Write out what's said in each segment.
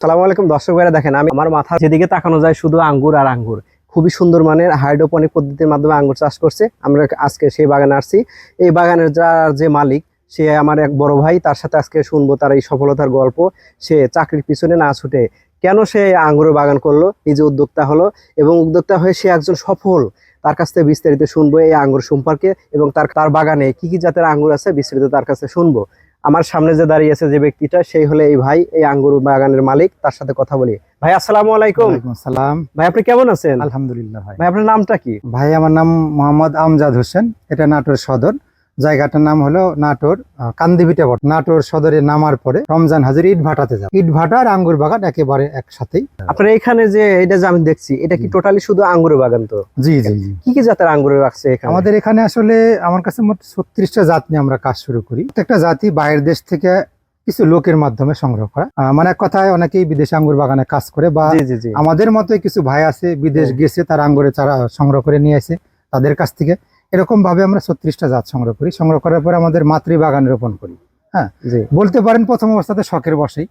সালামু আলাইকুম, দর্শক ভাইরা দেখেন, আমি আমার মাথা যেদিকে তাকানো যায় শুধু আঙ্গুর আর আঙ্গুর। খুবই সুন্দর মানের হাইড্রোপনিক পদ্ধতির মাধ্যমে আঙ্গুর চাষ করছে। আমরা আজকে সেই বাগানে আসছি। এই বাগানের যার যে মালিক, সে আমার এক বড় ভাই, তার সাথে আজকে শুনব তার এই সফলতার গল্প। সে চাকরির পিছনে না ছুটে কেন সে আঙ্গুরের বাগান করল, নিজে উদ্যোক্তা হলো এবং উদ্যোক্তা হয়ে সে একজন সফল। তার কাছ থেকে বিস্তারিত শুনব এই আঙ্গুর সম্পর্কে এবং তার তার বাগানে কি কি জাতের আঙ্গুর আছে, বিস্তারিত তার কাছে শুনব। আমার সামনে যে দাঁড়িয়ে আছে যে ব্যক্তিটা সেই হলে এই ভাই এই আঙ্গুর বাগানের মালিক তার সাথে কথা বলি। ভাই আসসালামু আলাইকুম। আসসালাম। ভাই আপনি কেমন আছেন? আলহামদুলিল্লাহ ভাই। ভাই আপনার নামটা কি? ভাই আমার নাম মোহাম্মদ আমজাদ হোসেন। এটা নাটোর সদর। জায়গাটার নাম হলো নাটোর কান্দিভিটা বট। নাটোর সদরে নামার পরে রমজান হাজির ইট ভাটাতে যাব ইট ভাটা আর আঙ্গুর বাগান একেবারে একসাথেই। আপনার এখানে যে এটা যে আমি দেখছি এটা কি টোটালি শুধু আঙ্গুর বাগান তো? জি জি জি। কি কি জাতের আঙ্গুর রাখছে আমাদের এখানে আসলে আমার কাছে মোট ছত্রিশটা জাত নিয়ে আমরা কাজ শুরু করি। প্রত্যেকটা জাতি বাইরের দেশ থেকে কিছু লোকের মাধ্যমে সংগ্রহ করা। মানে এক কথায় অনেকেই বিদেশে আঙ্গুর বাগানে কাজ করে বা আমাদের মতোই কিছু ভাই আছে বিদেশ গেছে তারা আঙ্গুরে চারা সংগ্রহ করে নিয়ে আসে তাদের কাছ থেকে। এরকম ভাবে আমরা ছত্রিশটা জাত সংগ্রহ করি। সংগ্রহ করার পরে আমাদের মাতৃ বাগান রোপণ করি। জি। বলতে পারেন প্রথম অবস্থাতে শখের বসেই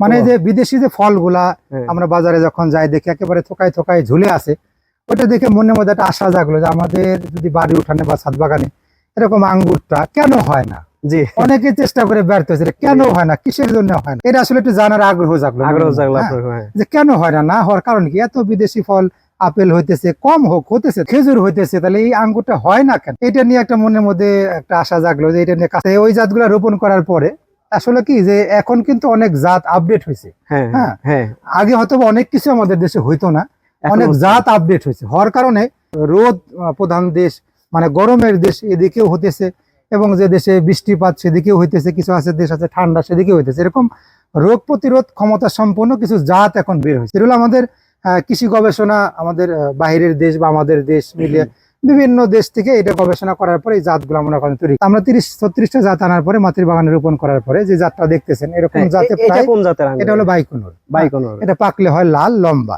মানে যে বিদেশি যে ফলগুলা হ্যাঁ। আমরা বাজারে যখন যাই দেখি একেবারে থোকায় থোকায় ঝুলে আছে ওটা দেখে মনের মধ্যে একটা আশা জাগলো যে আমাদের যদি বাড়ি উঠানে বা ছাদ বাগানে এরকম আঙ্গুরটা কেন হয় না? জি। অনেকে চেষ্টা করে ব্যর্থ হয়েছে কেন হয় না? কিসের জন্য হয় না? এটা আসলে একটু জানার আগ্রহ জাগলো। আগ্রহ জাগলো হ্যাঁ। হ্যাঁ। যে কেন হয় না? না হওয়ার কারণ কি? এত বিদেশি ফল আপেল হইতেছে কম হোক হতেছে খেজুর হইতেছে তাহলে এই আঙ্গুরটা হয় না কেন? এটা নিয়ে একটা মনের মধ্যে একটা আশা জাগলো যে এটা নিয়ে ওই জাতগুলা রোপণ করার পরে আসলে কি যে এখন কিন্তু অনেক জাত আপডেট হয়েছে হ্যাঁ হ্যাঁ। হ্যাঁ। আগে হয়তো অনেক কিছু আমাদের দেশে হইতো না অনেক জাত আপডেট হয়েছে হওয়ার কারণে রোদ প্রধান দেশ মানে গরমের দেশ এদিকেও হতেছে এবং যে দেশে বৃষ্টিপাত সেদিকেও হইতেছে কিছু আছে দেশ আছে ঠান্ডা সেদিকেও হইতেছে। এরকম রোগ প্রতিরোধ ক্ষমতা সম্পন্ন কিছু জাত এখন বের হয়েছে এগুলো আমাদের কৃষি গবেষণা আমাদের বাহিরের দেশ বা আমাদের দেশ মিলিয়ে বিভিন্ন দেশ থেকে এটা গবেষণা করার পরে এই জাতগুলো আমরা এখন তৈরি আমরা তিরিশ ছত্রিশটা জাত আনার পরে মাতৃ বাগানে রোপণ করার পরে যে জাতটা দেখতেছেন এরকম হ্যাঁ, জাতে এটা জাতের এটা হলো বাইকুনুর। বাইকোনর। এটা পাকলে হয় লাল লম্বা।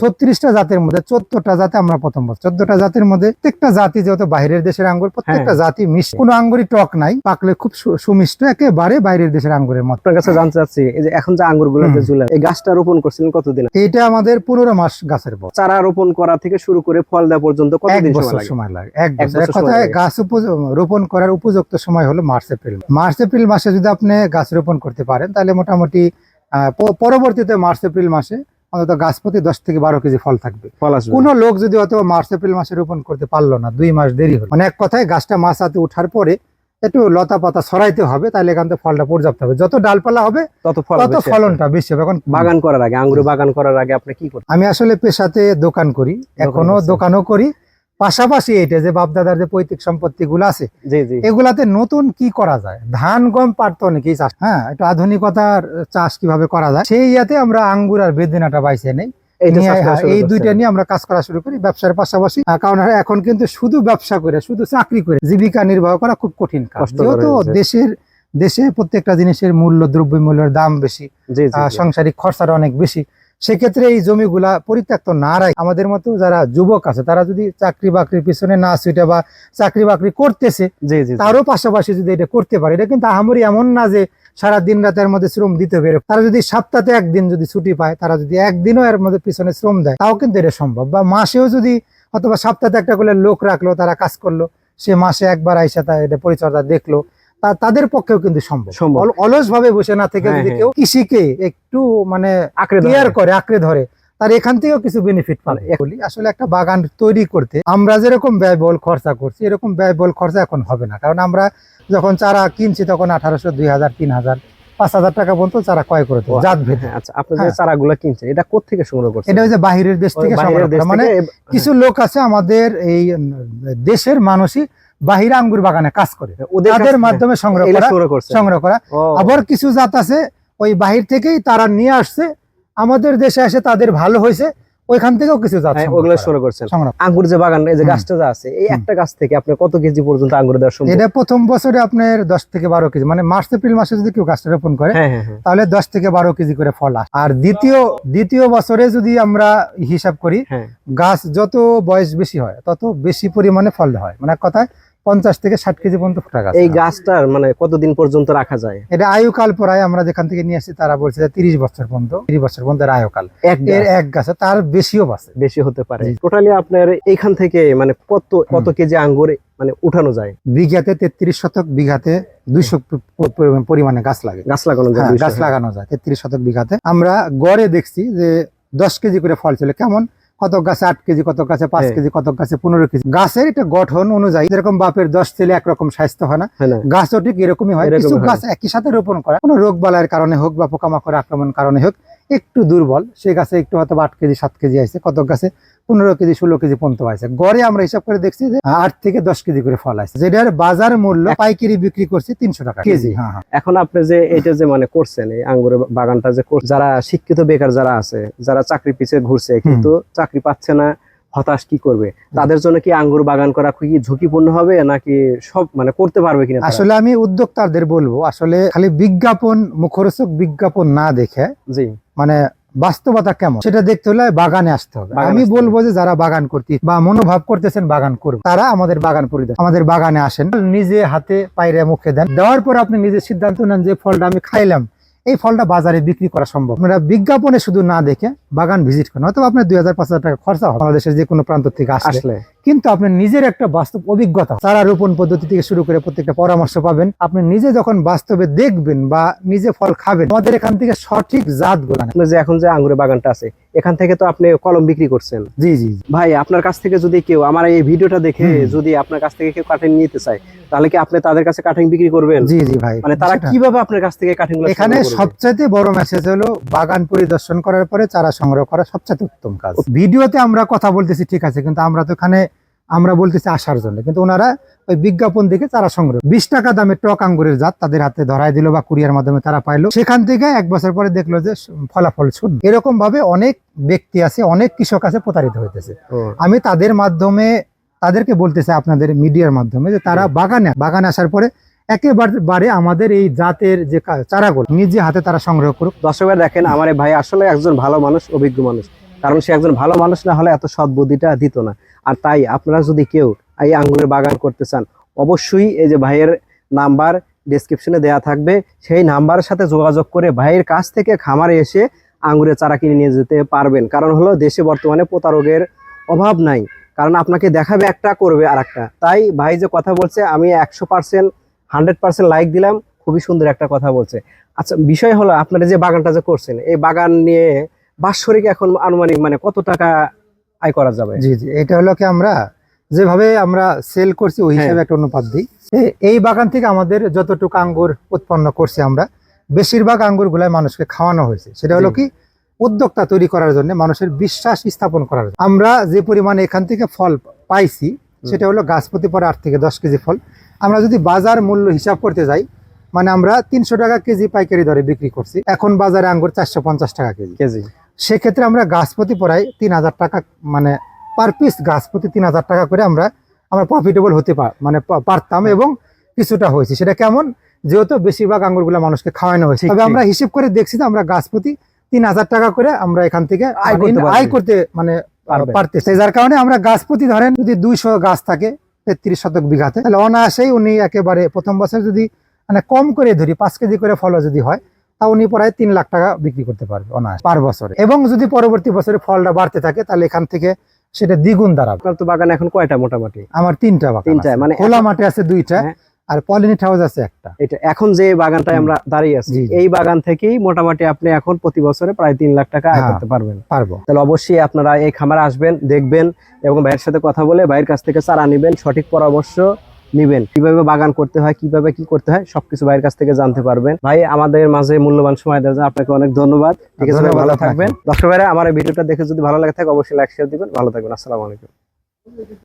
ছত্রিশটা জাতের মধ্যে চোদ্দটা জাতে আমরা প্রথম বলছি। চোদ্দটা জাতের মধ্যে প্রত্যেকটা জাতি যেহেতু বাইরের দেশের আঙ্গুর প্রত্যেকটা হ্যাঁ। জাতি মিষ্টি। কোনো আঙ্গুরই টক নাই পাকলে খুব সুমিষ্ট একেবারে বাইরের দেশের আঙ্গুরের মতো। আপনার কাছে জানতে চাচ্ছি এই যে এখন যে আঙ্গুরগুলো ঝুলে এই গাছটা রোপণ করছিলেন কতদিন এটা আমাদের পনেরো মাস গাছের বয়স। চারা রোপণ করা থেকে শুরু করে ফল দেওয়া পর্যন্ত কতদিন বছর সময় লাগে। এক বছর। কথায় গাছ রোপণ করার উপযুক্ত সময় হলো মার্চ এপ্রিল। মার্চ এপ্রিল মাসে যদি আপনি গাছ রোপণ করতে পারেন তাহলে মোটামুটি পরবর্তীতে মার্চ এপ্রিল মাসে অন্তত গাছ প্রতি দশ থেকে বারো কেজি ফল থাকবে। কোনো লোক যদি অথবা মার্চ এপ্রিল মাসে রোপণ করতে পারল না দুই মাস দেরি হলো। মানে এক কথায় গাছটা মাছ হাতে উঠার পরে একটু লতা পাতা ছড়াইতে হবে তাহলে এখান থেকে ফলটা পর্যাপ্ত হবে। যত ডালপালা হবে তত ফল তত ফলনটা বেশি হবে। এখন বাগান করার আগে আঙ্গুর বাগান করার আগে আপনি কি করতেন আমি আসলে পেশাতে দোকান করি। এখনও দোকানও করি। পাশাপাশি এটা যে বাপদাদার যে পৈতৃক সম্পত্তি গুলো আছে এগুলাতে নতুন কি করা যায়? ধান গম পাট তো অনেকেই চাষ হ্যাঁ একটু আধুনিকতার চাষ কীভাবে করা যায়? সেই ইয়াতে আমরা আঙ্গুর আর বেদিনাটা বাইছে নেই। হ্যাঁ, এই দুইটা নিয়ে আমরা কাজ করা শুরু করি ব্যবসার পাশাপাশি। কারণ এখন কিন্তু শুধু ব্যবসা করে শুধু চাকরি করে জীবিকা নির্বাহ করা খুব কঠিন কাজ। যেহেতু দেশের দেশে প্রত্যেকটা জিনিসের মূল্য দ্রব্য মূল্যের দাম বেশি। সাংসারিক খরচাটা অনেক বেশি। সেক্ষেত্রে এই জমিগুলা পরিত্যক্ত না রাখে আমাদের মতো যারা যুবক আছে তারা যদি চাকরি বাকরির পিছনে না ছুটে বা চাকরি বাকরি করতেছে জি। তারও পাশাপাশি যদি এটা করতে পারে এটা কিন্তু আহামরি এমন না যে সারা দিন রাতের মধ্যে শ্রম দিতে এরকম। তারা যদি সপ্তাহে একদিন যদি ছুটি পায় তারা যদি একদিনও এর মধ্যে পিছনে শ্রম দেয় তাও কিন্তু এটা সম্ভব বা মাসেও যদি অথবা সপ্তাহে একটা করে লোক রাখল তারা কাজ করল সে মাসে একবার আইসা তা এটা পরিচর্যা দেখল তাদের পক্ষেও কিন্তু সম্ভব। অলস ভাবে বসে না থেকে হ্যাঁ, যদি হ্যাঁ। কেউ কৃষিকে একটু মানে কেয়ার করে আঁকড়ে ধরে তার এখান থেকেও কিছু বেনিফিট পাবে। বলি আসলে একটা বাগান তৈরি করতে আমরা যেরকম ব্যয়বহুল খরচা করছি এরকম ব্যয়বহুল খরচা এখন হবে না। কারণ আমরা যখন চারা কিনছি তখন আঠারোশো দুই হাজার তিন হাজার পাঁচ হাজার টাকা পর্যন্ত চারা ক্রয় করে দেবো, জাত ভেদে। হ্যাঁ, আচ্ছা আপনি যে হ্যাঁ। চারাগুলো কিনছেন এটা কোত্থেকে সংগ্রহ করছেন? এটা হচ্ছে বাহিরের দেশ থেকে সংগ্রহ মানে কিছু লোক আছে আমাদের এই দেশের মানুষই বাহিরে আঙ্গুর বাগানে কাজ করে। ওদের তাদের মাধ্যমে সংগ্রহ করা সংগ্রহ করা। আবার কিছু জাত আছে ওই বাহির থেকেই তারা নিয়ে আসছে। আমাদের দেশে এসে তাদের ভালো হয়েছে। ওইখান থেকেও কিছু হ্যাঁ, ওগুলো। সংগ্রহ করছেন। আঙ্গুর যে বাগান এই যে গাছটা যা আছে এই একটা গাছ থেকে আপনি কত কেজি পর্যন্ত আঙ্গুর দেওয়ার সম্ভব? এটা প্রথম বছরে আপনার দশ থেকে বারো কেজি মানে মার্চ এপ্রিল মাসে যদি কেউ গাছটা রোপণ করে হ্যাঁ হ্যাঁ হ্যাঁ। তাহলে দশ থেকে বারো কেজি করে ফল আসে। আর দ্বিতীয় দ্বিতীয় বছরে যদি আমরা হিসাব করি গাছ যত বয়স বেশি হয় তত বেশি পরিমাণে ফল হয়। মানে এক কথায় পঞ্চাশ থেকে ষাট কেজি পর্যন্ত ফোটা গাছ এই গাছটার মানে কতদিন পর্যন্ত রাখা যায়? এটা আয়ুকাল প্রায় আমরা যেখান থেকে নিয়ে আসছি তারা বলছে যে তিরিশ বছর পর্যন্ত তিরিশ বছর পর্যন্ত আয়ুকাল। এক এর গাছ এক গাছে তার বেশিও বাঁচে। বেশি হতে পারে। টোটালি আপনার এইখান থেকে মানে কত কত কেজি আঙ্গুর মানে উঠানো যায়? বিঘাতে তেত্রিশ শতক বিঘাতে দুইশো পরিমাণে গাছ লাগে। গাছ লাগানো যায় হ্যাঁ, গাছ লাগানো যায় তেত্রিশ শতক বিঘাতে। আমরা গড়ে দেখছি যে দশ কেজি করে ফল ছিল। কেমন? কত গাছে আট কেজি কত গাছে পাঁচ হ্যাঁ। কেজি কত গাছে পনেরো কেজি। গাছের এটা গঠন অনুযায়ী যেরকম বাপের দশ ছেলে একরকম স্বাস্থ্য হয় না গাছও ঠিক এরকমই হয়। কিছু গাছ একই সাথে রোপণ করা। কোনো রোগ বালার কারণে হোক বা পোকামাকড় আক্রমণ কারণে হোক একটু দুর্বল। সে গাছে একটু হয়তো আট কেজি সাত কেজি আছে কত গাছে পনেরো কেজি ষোলো কেজি পর্যন্ত আছে গড়ে আমরা হিসাব করে দেখছি যে আট থেকে দশ কেজি করে ফল আছে যেটার বাজার মূল্য পাইকারি বিক্রি করছি তিনশো টাকা কেজি। হ্যাঁ হ্যাঁ। এখন আপনি যে এটা যে মানে করছেন এই আঙ্গুরের বাগানটা যে যারা শিক্ষিত বেকার যারা আছে যারা চাকরি পিছিয়ে ঘুরছে কিন্তু চাকরি পাচ্ছে না হতাশ কি করবে? তাদের জন্য কি আঙ্গুর বাগান করা কি ঝুঁকিপূর্ণ হবে নাকি সব মানে করতে পারবে কিনা আসলে আমি উদ্যোক্তাদের বলব আসলে খালি বিজ্ঞাপন মুখরোচক বিজ্ঞাপন না দেখে জি। মানে বাস্তবতা কেমন? সেটা দেখতে হলে বাগানে আসতে হবে। আমি বলব যে যারা বাগান করতে বা মনোভাব করতেছেন বাগান করবে তারা আমাদের বাগান পরিদর্শন আমাদের বাগানে আসেন। নিজে হাতে পায়রে মুখে দেন। দেওয়ার পর আপনি নিজে সিদ্ধান্ত নেন যে ফলটা আমি খাইলাম। এই ফলটা বাজারে বিক্রি করা সম্ভব। আপনারা বিজ্ঞাপনে শুধু না দেখে বাগান ভিজিট করেন হয়তো আপনার দুই হাজার পাঁচ হাজার টাকা খরচা হবে। বাংলাদেশের যে কোনো প্রান্ত থেকে আসলে। আসলে। কিন্তু আপনার নিজের একটা বাস্তব অভিজ্ঞতা চারা রোপণ পদ্ধতি থেকে শুরু করে প্রত্যেকটা পরামর্শ পাবেন। আপনি নিজে যখন বাস্তবে দেখবেন বা নিজে ফল খাবেন আমাদের এখান থেকে সঠিক জাত গোলান যে এখন যে আঙ্গুরের বাগানটা আছে এখান থেকে তো আপনি কলম বিক্রি করছেন। জি জি। ভাই আপনার কাছ থেকে যদি কেউ আমার এই ভিডিওটা দেখে যদি আপনার কাছ থেকে কেউ কাটিং নিতে চায় তাহলে কি আপনি তাদের কাছে কাটিং বিক্রি করবেন? জি জি ভাই। মানে তারা কীভাবে আপনার কাছ থেকে কাটিং এখানে সবচাইতে বড় মেসেজ হলো বাগান পরিদর্শন করার পরে চারা সংগ্রহ করা সবচাইতে উত্তম কাজ। ভিডিওতে আমরা কথা বলতেছি ঠিক আছে কিন্তু আমরা তো এখানে আমরা বলতেছি আসার জন্য। কিন্তু ওনারা ওই বিজ্ঞাপন দেখে চারা সংগ্রহ বিশ টাকা দামে টক আঙ্গুরের জাত তাদের হাতে ধরাই দিল বা কুরিয়ার মাধ্যমে তারা পাইলো। সেখান থেকে এক বছর পরে দেখল যে ফলাফল শূন্য। এরকম ভাবে অনেক ব্যক্তি আছে অনেক কৃষক আছে প্রতারিত হইতেছে। আমি তাদের মাধ্যমে তাদেরকে বলতেছি আপনাদের মিডিয়ার মাধ্যমে যে তারা বাগানে বাগানে আসার পরে একেবারে আমাদের এই জাতের যে চারাগুলো নিজে হাতে তারা সংগ্রহ করুক। দর্শকরা দেখেন আমার ভাই আসলে একজন ভালো মানুষ অভিজ্ঞ মানুষ। কারণ সে একজন ভালো মানুষ না হলে এত সৎ বুদ্ধিটা দিত না। আর তাই আপনারা যদি কেউ এই আঙ্গুরের বাগান করতে চান, অবশ্যই এই যে ভাইয়ের নাম্বার ডেসক্রিপশনে দেয়া থাকবে। সেই নাম্বারের সাথে যোগাযোগ করে ভাইয়ের কাছ থেকে খামারে এসে আঙ্গুরের চারা কিনে নিয়ে যেতে পারবেন। কারণ হলো দেশে বর্তমানে প্রতারকের অভাব নাই। কারণ আপনাকে দেখাবে একটা, করবে আর একটা তাই ভাই যে কথা বলছে, আমি একশো পার্সেন্ট হান্ড্রেড পার্সেন্ট লাইক দিলাম। খুবই সুন্দর একটা কথা বলছে। আচ্ছা বিষয় হলো আপনারা যে বাগানটা যে করছেন, এই বাগান নিয়ে বাৎসরিক এখন আনুমানিক মানে কত টাকা আয় করা যাবে? জি জি এটা হলো কি আমরা যেভাবে আমরা সেল করছি ওই হিসাবে হ্যাঁ। একটা অনুপাত দিই। এই বাগান থেকে আমাদের যতটুকু আঙ্গুর উৎপন্ন করছি আমরা বেশিরভাগ আঙ্গুর গুলাই মানুষকে খাওয়ানো হয়েছে। সেটা হলো কি উদ্যোক্তা তৈরি করার জন্য মানুষের বিশ্বাস স্থাপন করার জন্য। আমরা যে পরিমাণে এখান থেকে ফল পাইছি সেটা হলো গাছ প্রতি পরে আট থেকে দশ কেজি ফল। আমরা যদি বাজার মূল্য হিসাব করতে যাই মানে আমরা তিনশো টাকা কেজি পাইকারি দরে বিক্রি করছি। এখন বাজারে আঙ্গুর চারশো পঞ্চাশ টাকা কেজি। কেজি। সেক্ষেত্রে আমরা গাছ প্রতি পড়াই তিন হাজার টাকা মানে পার পিস গাছ প্রতি তিন হাজার টাকা করে আমরা আমরা প্রফিটেবল হতে পার মানে পারতাম এবং কিছুটা হয়েছে। সেটা কেমন? যেহেতু বেশিরভাগ আঙ্গুরগুলো মানুষকে খাওয়ানো হয়েছে। তবে আমরা হিসেব করে দেখছি যে আমরা গাছ প্রতি তিন হাজার টাকা করে আমরা এখান থেকে আয় করতে আয় করতে মানে। পারতেছে। যার কারণে আমরা গাছ প্রতি ধরেন যদি দুইশো গাছ থাকে তেত্রিশ শতক বিঘাতে তাহলে অনায়াসেই উনি একেবারে প্রথম বছর যদি মানে কম করে ধরি পাঁচ কেজি করে ফলও যদি হয় তা উনি প্রায় তিন লাখ টাকা বিক্রি করতে পারবে অনায়াস পার বছরে। এবং যদি পরবর্তী বছরে ফলটা বাড়তে থাকে তাহলে এখান থেকে সেটা দ্বিগুণ দাঁড়াবে। আপনার তো বাগান এখন কয়টা মোটামুটি? আমার তিনটা বাগান তিনটা, মানে খোলা মাঠে আছে দুইটা হ্যাঁ। আর পলিনেট হাউস আছে একটা। এটা এখন যে বাগানটায় আমরা দাঁড়িয়ে আছি। এই বাগান থেকেই মোটামুটি আপনি এখন প্রতি বছরে প্রায় তিন লাখ টাকা আয় হ্যাঁ। করতে পারবেন। পারব। তাহলে অবশ্যই আপনারা এই খামারে আসবেন দেখবেন এবং ভাইয়ের সাথে কথা বলে ভাইয়ের কাছ থেকে চারা নেবেন। সঠিক পরামর্শ নিবেন। কীভাবে বাগান করতে হয় কীভাবে কি করতে হয় সবকিছু ভাইয়ের কাছ থেকে জানতে পারবেন। ভাই আমাদের মাঝে মূল্যবান সময় দেওয়ার জন্য আপনাকে অনেক ধন্যবাদ। ঠিক আছে ভালো থাকবেন। দর্শক ভাইরা আমার এই ভিডিওটা দেখে যদি ভালো লাগে থাকে অবশ্যই লাইক শেয়ার দিবেন। ভালো থাকবেন আসসালামু আলাইকুম।